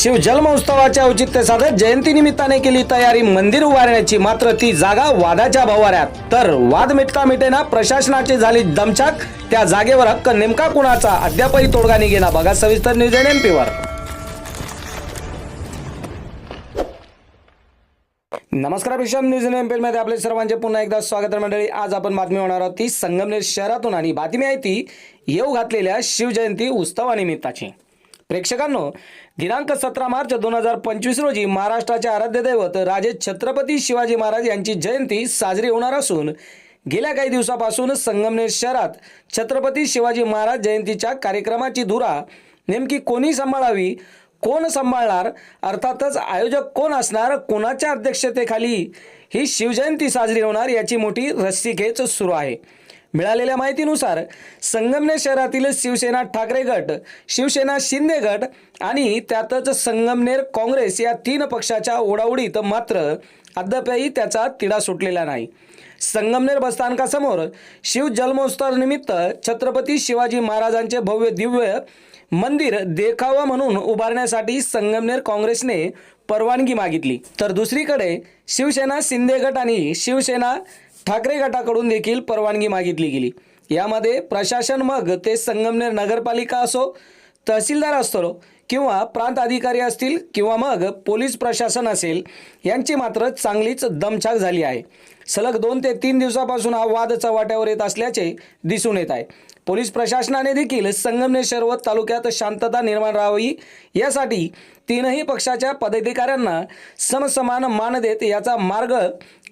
शिव जन्मोत्सवाच्या औचित्य साधत जयंती निमित्ताने केली तयारी. मंदिर उभारण्याची मात्र ती जागा वादाच्या भवाऱ्यात. तर वाद मिटता मिटेना प्रशासनाची झाली दमछाक. त्या जागेवर हक्क नेमका कुणाचा? अद्यापही तोडगा निघेना. बघा सविस्तर न्यूज एन एम पीवर नमस्कार विषम न्यूज एन एममध्ये आपले सर्वांचे पुन्हा एकदा स्वागत मंडळी. आज आपण बातमी होणार आहोत ती संगमनेर शहरातून. आणि बातमी आहे ती येऊ घातलेल्या शिवजयंती उत्सवानिमित्ताची. प्रेक्षकांनो दिनांक सतरा मार्च दोन हजार पंचवीस रोजी महाराष्ट्राचे आराध्य दैवत राजे छत्रपती शिवाजी महाराज यांची जयंती साजरी होणार असून गेल्या काही दिवसापासून संगमनेर शहरात छत्रपती शिवाजी महाराज जयंतीच्या कार्यक्रमाची धुरा नेमकी कोणी सांभाळावी कोण सांभाळणार अर्थातच आयोजक कोण असणार कोणाच्या अध्यक्षतेखाली ही शिवजयंती साजरी होणार याची मोठी रस्सीखेच सुरू आहे. मिळालेल्या माहितीनुसार संगमनेर शहरातील शिवसेना ठाकरे गट शिवसेना शिंदे गट आणि त्यातच संगमनेर काँग्रेस या तीन पक्षाच्या ओढाओढीत मात्र अद्यापही त्याचा तिढा सुटलेला नाही. संगमनेर बसस्थानकासमोर शिव जन्मोत्सवानिमित्त छत्रपती शिवाजी महाराजांचे भव्य दिव्य मंदिर देखावा म्हणून उभारण्यासाठी संगमनेर काँग्रेसने परवानगी मागितली. तर दुसरीकडे शिवसेना शिंदे गट आणि शिवसेना ठाकरे गटाकडून देखील परवानगी मागितली गेली. यामध्ये प्रशासन मग ते संगमनेर नगरपालिका असो तहसीलदार असतो किंवा प्रांत अधिकारी असतील किंवा मग पोलीस प्रशासन असेल यांची मात्र चांगलीच दमछाक झाली आहे. सलग दोन ते तीन दिवसापासून हा वाद चव्हाट्यावर येत असल्याचे दिसून येत आहे. पोलीस प्रशासनाने देखील संगमनेर व तालुक्यात शांतता निर्माण राहावी यासाठी तीनही पक्षाच्या पदाधिकाऱ्यांना समसमान मान देत याचा मार्ग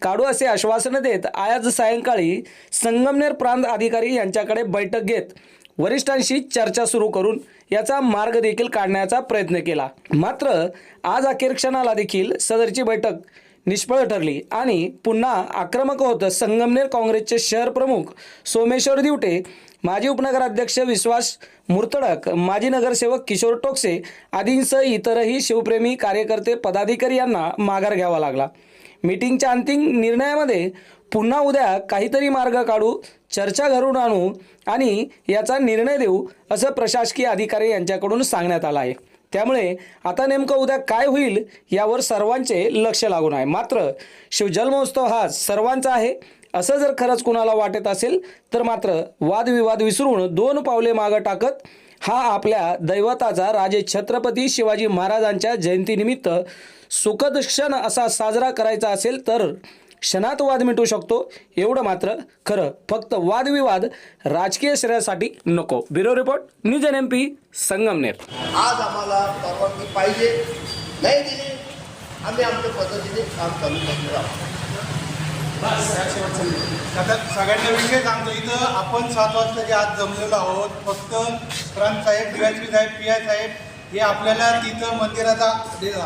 काढू असे आश्वासन देत आज सायंकाळी संगमनेर प्रांत अधिकारी यांच्याकडे बैठक घेत वरिष्ठांशी चर्चा सुरू करून याचा मार्ग देखील काढण्याचा प्रयत्न केला. मात्र आज अखेर क्षणाला देखील सदरची बैठक निष्फळ ठरली आणि पुन्हा आक्रमक होत संगमनेर काँग्रेसचे शहर प्रमुख सोमेश्वर दिवटे माजी उपनगराध्यक्ष विश्वास मुर्तडक माजी नगरसेवक किशोर टोकसे आदींसह इतरही शिवप्रेमी कार्यकर्ते पदाधिकारी यांना माघार घ्यावा लागला. मीटिंगच्या अंतिम निर्णयामध्ये पुन्हा उद्या काहीतरी मार्ग काढू चर्चा घडून आणू आणि याचा निर्णय देऊ असं प्रशासकीय अधिकारी यांच्याकडून सांगण्यात आलं आहे. त्यामुळे आता नेमकं उद्या काय होईल यावर सर्वांचे लक्ष लागून आहे. मात्र शिवजन्मोत्सव हा सर्वांचा आहे. असं जर खरंच कुणाला वाटत असेल तर मात्र वादविवाद विसरून दोन पावले मागं टाकत हा आपल्या दैवताचा राजे छत्रपती शिवाजी महाराजांच्या जयंतीनिमित्त सुखद क्षण असा साजरा करायचा असेल तर क्षणात वाद मिटू शकतो. एवढं मात्र खरं. फक्त वादविवाद राजकीय श्रेयासाठी नको. Bureau report news N M P Sangamner. आज आम्हाला परवानगी पाहिजे. नाही दिली आम्ही आमच्या पद्धतीने काम चालू करणार आहोत. आता सगळ्यांना विषय सांगतो. इथं आपण सात वाजता जे आज जमलेलो आहोत फक्त प्रांत साहेब साहेब पी आय साहेब हे आपल्याला तिथं मंदिराचा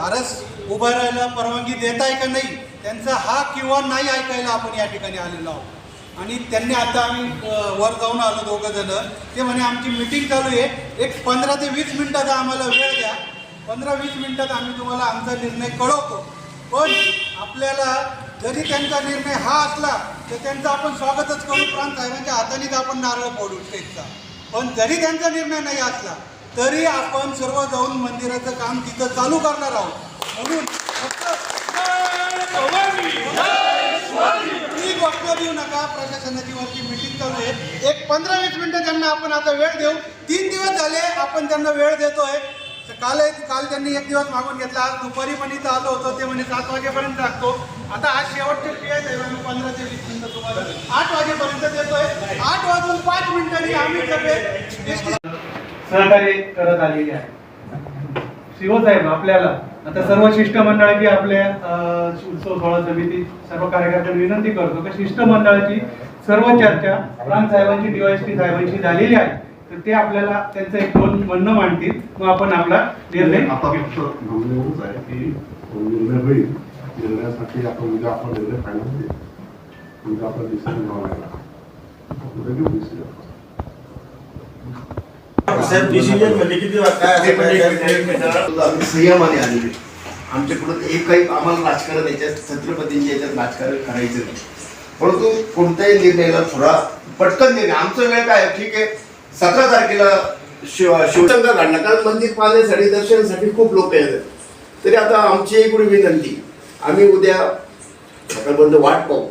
आरस उभारायला परवानगी देत आहे का नाही? त्यांचा हा किंवा नाही ऐकायला आपण या ठिकाणी आलेलो आहोत. आणि त्यांनी आता आम्ही वर जाऊन आलो दोघं जण. ते म्हणे आमची मिटिंग चालू आहे. एक पंधरा ते वीस मिनटाचा आम्हाला वेळ द्या. पंधरा वीस मिनिटात आम्ही तुम्हाला आमचा निर्णय कळवतो. पण आपल्याला जरी त्यांचा निर्णय हा असला तर त्यांचं आपण स्वागतच करू. प्रांत साहेबांच्या हातानेच आपण नारळ फोडू स्टेजचा. पण जरी त्यांचा निर्णय नाही असला तरी आपण सर्व जाऊन मंदिराचं काम तिथं चालू करणार आहोत. म्हणून फक्त देऊ नका प्रशासनाची वरती मिटिंग चालू आहे एक पंधरा वीस मिनिटं त्यांना आपण आता वेळ देऊ तीन दिवस झाले आपण त्यांना वेळ देतोय काल काल त्यांनी एक दिवस मागून घेतला आज दुपारी पण इथं आलो होतो ते म्हणे सात वाजेपर्यंत लागतो आता आज शेवटचे पी आहे आम्ही पंधरा ते वीस मिनिटं तुम्हाला आठ वाजेपर्यंत देतोय आठ वाजून पाच मिनिटांनी आम्ही सगळे सहकार्य करत आलेले आहे. शिवसाहेब आपल्याला आता सर्व शिष्टमंडळाची आपल्या उत्सव सोहळा समिती सर्व कार्यकर्त्यांना विनंती करतो की शिष्टमंडळाची सर्व चर्चा प्रांत साहेबांची डीवायएसपी साहेबांची झालेली आहे. तर ते आपल्याला त्यांचं एक दोन म्हणणं मांडतील. मग आपण आपला निर्णय आता फक्त म्हणणं आहे की निर्णय होईल. निर्णयासाठी आपण उद्या आपण निर्णय फायनल होईल. उद्या आपला डिसिजन घ्यावा लागला उद्या घेऊ डिसिजन संयमाने आलेले आमच्याकडून एक काही आम्हाला राजकारण याच्यात छत्रपतींच्या याच्यात राजकारण करायचं नाही. परंतु कोणत्याही निर्णयाला थोडा पटकन निर्णय. आमचं वेळ काय ठीक आहे. सतरा तारखेला शिव शिवशंकर काढला कारण मंदिर पाहण्यासाठी दर्शनासाठी खूप लोक येतात. तरी आता आमची एक विनंती आम्ही उद्या सकाळपर्यंत वाट पाहू.